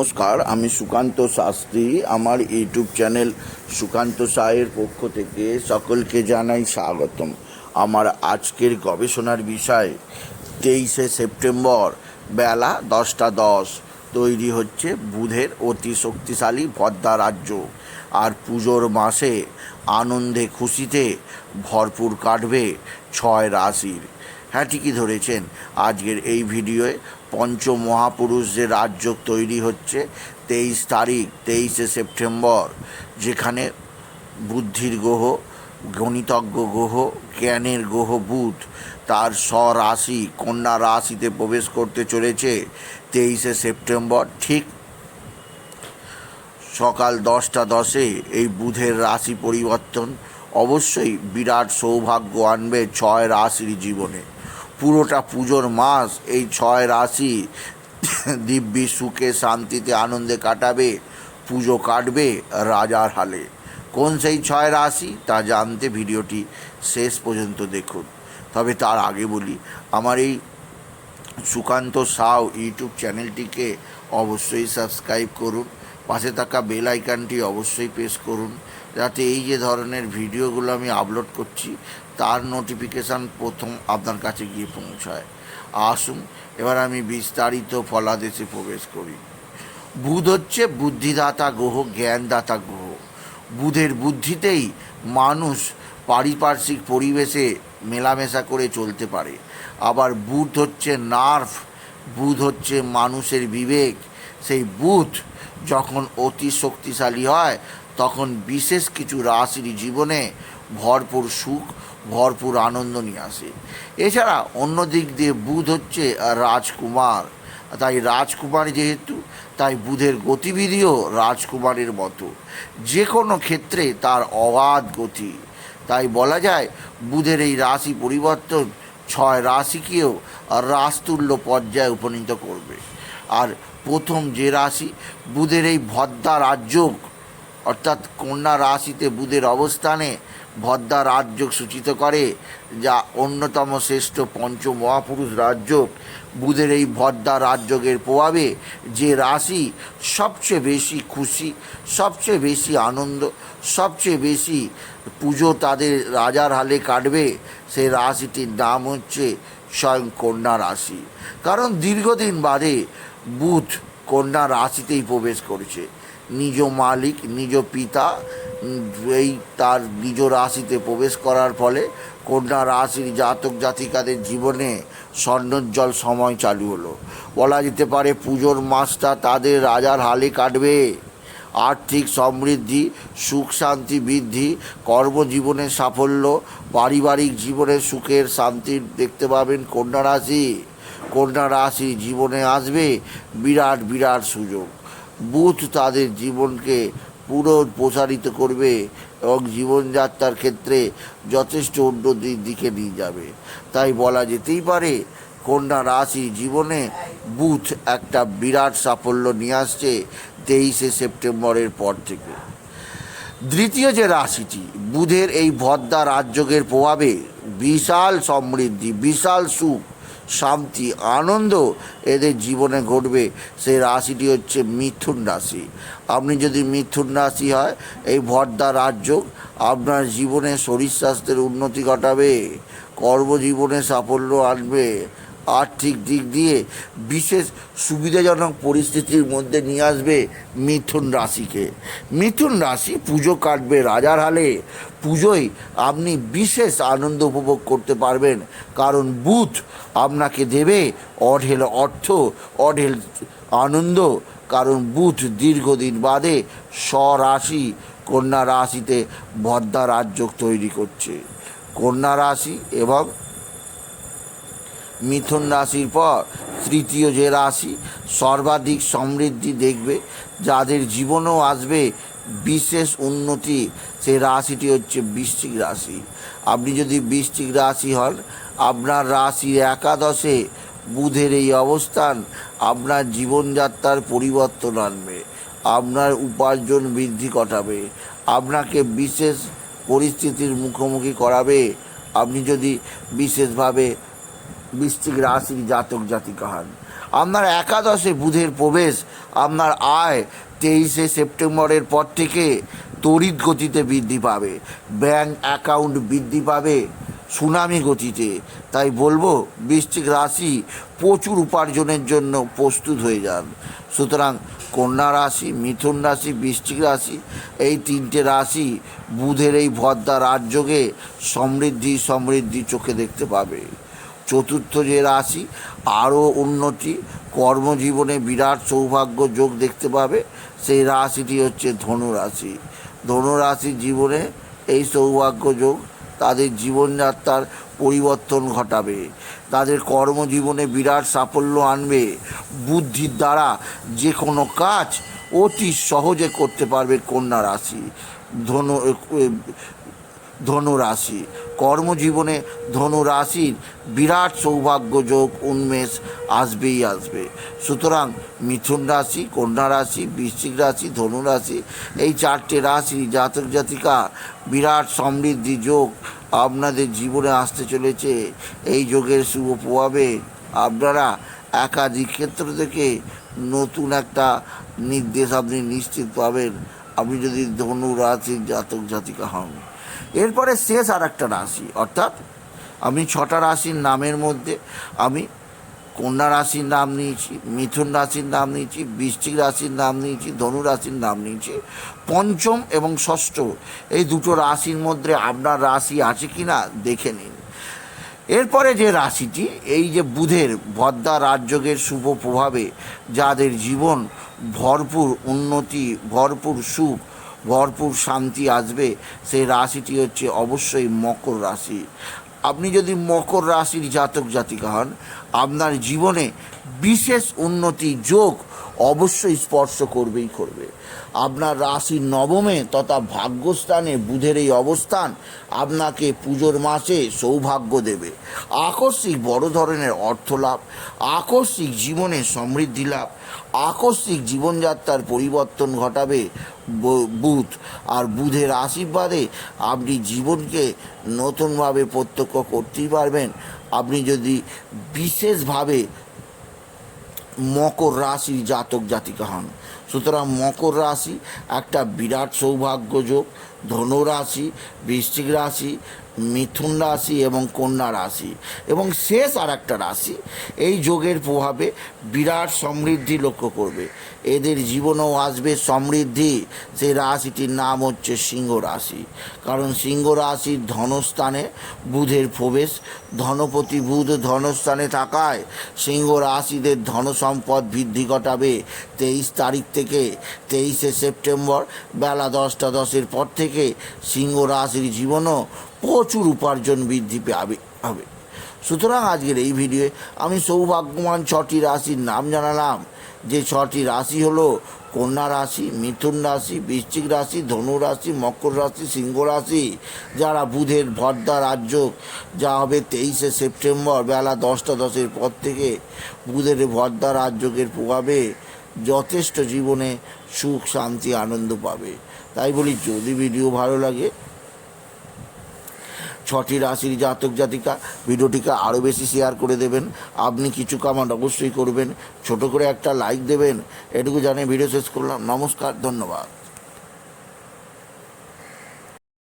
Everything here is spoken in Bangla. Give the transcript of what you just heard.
নমস্কার, আমি সুকান্ত শাস্ত্রী। আমার ইউটিউব চ্যানেল সুকান্ত সায়ের পক্ষ থেকে সকলকে জানাই স্বাগতম। আমার আজকের গবেষণার বিষয়, তেইশে সেপ্টেম্বর, বেলা দশটা দশ। তৈরি হচ্ছে বুধের অতি শক্তিশালী ভদ্রা রাজ্য। আর পুজোর মাসে আনন্দে খুশিতে ভরপুর কাটবে ছয় রাশির। হ্যাঁ ঠিকই ধরেছেন। আজকের এই ভিডিওয়ে পঞ্চ মহাপুরুষ যে রাজ্য তৈরি হচ্ছে তেইশ তারিখ, তেইশে সেপ্টেম্বর, যেখানে বুদ্ধির গ্রহ, গণিতজ্ঞ গ্রহ, জ্ঞানের গ্রহ বুধ, তার স্বরাশি, কন্যা রাশিতে প্রবেশ করতে চলেছে তেইশে সেপ্টেম্বর। ঠিক সকাল দশটা দশে এই বুধের রাশি পরিবর্তন অবশ্যই বিরাট সৌভাগ্য আনবে ছয় রাশির জীবনে। পুরোটা পুজোর মাস এই ছয় রাশি দিব্যি সুখে, শান্তিতে, আনন্দে কাটাবে, পুজো কাটবে রাজার হালে। কোন সেই ছয় রাশি? তা জানতে ভিডিওটি শেষ পর্যন্ত দেখুন। তবে তার আগে বলি, আমার এই সুকান্ত সাউ ইউটিউব চ্যানেলটিকে অবশ্যই সাবস্ক্রাইব করুন। পাশে থাকা বেল আইকনটি অবশ্যই প্রেস করুন। যাতে এই যে ধরনের ভিডিওগুলো আমি আপলোড করছি তার নোটিফিকেশান প্রথম আপনার কাছে গিয়ে পৌঁছায়। আসুন, এবার আমি বিস্তারিত ফলাদেশে প্রবেশ করি। বুধ হচ্ছে বুদ্ধিদাতা গ্রহ, জ্ঞানদাতা গ্রহ। বুধের বুদ্ধিতেই মানুষ পারিপার্শ্বিক পরিবেশে মেলামেশা করে চলতে পারে। আবার বুধ হচ্ছে নার্ভ, বুধ হচ্ছে মানুষের বিবেক। সেই বুধ যখন অতি শক্তিশালী হয়, তখন বিশেষ কিছু রাশির জীবনে ভরপুর সুখ ভরপুর আনন্দ নিয়ে আসে। এছাড়া অন্য দিক দিয়ে বুধ হচ্ছে রাজকুমার। তাই রাজকুমার যেহেতু, তাই বুধের গতিবিধিও রাজকুমারের মতো। যে কোনো ক্ষেত্রে তার অবাধ গতি। তাই বলা যায়, বুধের এই রাশি পরিবর্তন ছয় রাশিকেও রাজতুল্য পর্যায়ে উপনীত করবে। আর প্রথম যে রাশি, বুধের এই ভদ্রা রাজযোগ অর্থাৎ কন্যা রাশিতে বুধের অবস্থানে ভদ্রা রাজযোগ সূচিত করে, যা অন্যতম শ্রেষ্ঠ পঞ্চ মহাপুরুষ রাজযোগ। বুধের এই ভদ্রা রাজযোগের প্রভাবে যে রাশি সবচেয়ে বেশি খুশি, সবচেয়ে বেশি আনন্দ, সবচেয়ে বেশি পুজো তাদের রাজার হালে কাটবে সেই রাশিটির নাম হচ্ছে স্বয়ং কন্যা রাশি। কারণ দীর্ঘদিন বাদে বুধ কন্যা রাশিতেই প্রবেশ করেছে। নিজ মালিক, নিজ পিতা, এই তার নিজ রাশিতে প্রবেশ করার ফলে কন্যা রাশির জাতক জাতিকাদের জীবনে স্বর্ণোজ্জ্বল সময় চালু হলো। বলা যেতে পারে পুজোর মাসটা তাদের রাজার হালে কাটবে। আর্থিক সমৃদ্ধি, সুখ শান্তি বৃদ্ধি, কর্মজীবনের সাফল্য, পারিবারিক জীবনে সুখের শান্তির দেখতে পাবেন কন্যা রাশি। কন্যা রাশি জীবনে আসবে, বিরাট বিরাট সুযোগ। বুধ তাদের জীবনকে পুরো প্রসারিত করবে এবং জীবনযাত্রার ক্ষেত্রে যথেষ্ট উন্নতির দিকে নিয়ে যাবে। তাই বলা যেতেই পারে, কন্যা রাশি জীবনে বুথ একটা বিরাট সাফল্য নিয়ে আসছে তেইশে সেপ্টেম্বরের পর থেকে। দ্বিতীয় যে রাশিটি, বুধের এই ভদ্রা রাজযোগের প্রভাবে বিশাল সমৃদ্ধি, বিশাল সুখ শান্তি, আনন্দ এদের জীবনে ঘটবে। সেই রাশিটি হচ্ছে মিথুন রাশি। আপনি যদি মিথুন রাশি হয়, এই ভর্দা রাজযোগ আপনার জীবনে শরীর স্বাস্থ্যের উন্নতি ঘটাবে, কর্মজীবনে সাফল্য আনবে। আর্থিক দিক দিয়ে বিশেষ সুবিধাজনক পরিস্থিতির মধ্যে নিয়ে আসবে মিথুন রাশিকে। মিথুন রাশি পুজো কাটবে রাজার হালে। পুজোয় আপনি বিশেষ আনন্দ উপভোগ করতে পারবেন, কারণ বুধ আপনাকে দেবে অঢেল অর্থ, অঢেল আনন্দ, কারণ বুধ দীর্ঘদিন বাদে স্বরাশি কন্যা রাশিতে ভদ্রা রাজযোগ তৈরি করছে। কন্যা রাশি এবং মিথুন রাশির পর তৃতীয় যে রাশি, সর্বাধিক সমৃদ্ধি দেখবে। যাদের জীবনেও আসবে বিশেষ উন্নতি সেই রাশিটি হচ্ছে বৃশ্চিক রাশি। আপনি যদি বৃশ্চিক রাশি হন, আপনার রাশির একাদশে বুধের এই অবস্থান আপনার জীবনযাত্রার পরিবর্তন আনবে। আপনার উপার্জন বৃদ্ধি ঘটাবে। আপনাকে বিশেষ পরিস্থিতির মুখোমুখি করাবে। আপনি যদি বিশেষভাবে বৃশ্চিক রাশির জাতক জাতিকা হন আপনার একাদশে বুধের প্রবেশ, আপনার আয় তেইশে সেপ্টেম্বরের পর থেকে তড়িৎ গতিতে বৃদ্ধি পাবে। ব্যাংক অ্যাকাউন্ট বৃদ্ধি পাবে, সুনামি গতিতে। তাই বলব বৃশ্চিক রাশি প্রচুর উপার্জনের জন্য প্রস্তুত হয়ে যান। সুতরাং কন্যা রাশি, মিথুন রাশি বৃশ্চিক রাশি, এই তিনটে রাশি বুধের এই ভদ্রা রাজযোগে সমৃদ্ধি সমৃদ্ধি চোখে দেখতে পাবে। চতুর্থ যে রাশি, আরও উন্নতি, কর্মজীবনে বিরাট সৌভাগ্য যোগ দেখতে পাবে। সেই রাশিটি হচ্ছে ধনু রাশি ধনু রাশির জীবনে এই সৌভাগ্য যোগ তাদের জীবনযাত্রার পরিবর্তন ঘটাবে। তাদের কর্মজীবনে বিরাট সাফল্য আনবে। বুদ্ধির দ্বারা যে কোনো কাজ অতি সহজে করতে পারবে কন্যা রাশি। ধনু ধনু রাশি কর্মজীবনে ধনু রাশির বিরাট সৌভাগ্য যোগ উন্মেষ আসবেই আসবে। সুতরাং মিথুন রাশি, কন্যা রাশি, বৃশ্চিক রাশি ধনুরাশি এই চারটে রাশি জাতক জাতিকা বিরাট সমৃদ্ধি যোগ আপনাদের জীবনে আসতে চলেছে। এই যোগের শুভ প্রভাবে আপনারা একাধিক ক্ষেত্র থেকে নতুন একটা নির্দেশ আপনি নিশ্চিত পাবেন। আপনি যদি ধনু রাশির জাতক জাতিকা হন। এরপরে শেষ আর একটা রাশি, অর্থাৎ আমি ছটা রাশির নামের মধ্যে আমি কন্যা রাশির নাম নিয়েছি, মিথুন রাশির নাম নিয়েছি, বৃশ্চিক রাশির নাম নিয়েছি, ধনু রাশির নাম নিয়েছি, পঞ্চম এবং ষষ্ঠ, এই দুটো রাশির মধ্যে আপনার রাশি আছে কি না দেখে নিন। এরপরে যে রাশিটি, এই যে বুধের ভদ্রা রাজযোগের শুভ প্রভাবে যাদের জীবন ভরপুর উন্নতি, ভরপুর সুখ ভরপুর শান্তি আসবে, সেই রাশিটি হচ্ছে অবশ্যই মকর রাশি। আপনি যদি মকর রাশির জাতক জাতিকা হন, আপনার জীবনে বিশেষ উন্নতি যোগ অবশ্যই স্পর্শ করবেই করবে। আপনার রাশির নবমে তথা ভাগ্যস্থানে বুধের এই অবস্থান আপনাকে পুজোর মাসে সৌভাগ্য দেবে। আকস্মিক বড় ধরনের অর্থ লাভ আকস্মিক জীবনে সমৃদ্ধি লাভ, আকস্মিক জীবনযাত্রার পরিবর্তন ঘটাবে বুধ। আর বুধের আশীর্বাদে আপনি জীবনকে নতুনভাবে প্রত্যক্ষ করতেই পারবেন। আপনি যদি বিশেষভাবে মকর রাশির জাতক জাতিকা হন। সুতরাং মকর রাশি একটা বিরাট সৌভাগ্য যোগ। ধনু রাশি, বৃশ্চিক রাশি, মিথুন রাশি এবং কন্যা রাশি। এবং শেষ আর একটা রাশি, এই যোগের প্রভাবে বিরাট সমৃদ্ধি লক্ষ্য করবে। এদের জীবনেও আসবে সমৃদ্ধি। সেই রাশিটির নাম হচ্ছে সিংহ রাশি। কারণ সিংহ রাশির ধনস্থানে বুধের প্রবেশ, ধনপতি বুধ ধনস্থানে থাকায় সিংহ রাশিদের ধন সম্পদ বৃদ্ধি ঘটাবে। তেইশ তারিখ থেকে তেইশে সেপ্টেম্বর বেলা দশটা দশের পর থেকে সিংহ রাশির জীবনও প্রচুর উপার্জন বৃদ্ধি পাবে, হবে। সুতরাং আজকের এই ভিডিওয়ে আমি সৌভাগ্যবান ছটি রাশির নাম জানালাম। যে ছটি রাশি হলো কন্যা রাশি, মিথুন রাশি, বৃশ্চিক রাশি, ধনু রাশি, মকর রাশি, সিংহ রাশি, যারা বুধের ভদ্রা রাজ্য, যা হবে তেইশে সেপ্টেম্বর বেলা দশটা দশের পর থেকে বুধের ভদ্রা রাজ্যের প্রভাবে যথেষ্ট জীবনে সুখ, শান্তি, আনন্দ পাবে। তাই বলি, যদি ভিডিও ভালো লাগে, ছটি রাশির জাতক জাতিকা ভিডিওটিকে আরও বেশি শেয়ার করে দেবেন। আপনি কিছু কামান অবশ্যই করবেন। ছোট করে একটা লাইক দেবেন। এটুকু জানিয়ে ভিডিও শেষ করলাম। নমস্কার, ধন্যবাদ।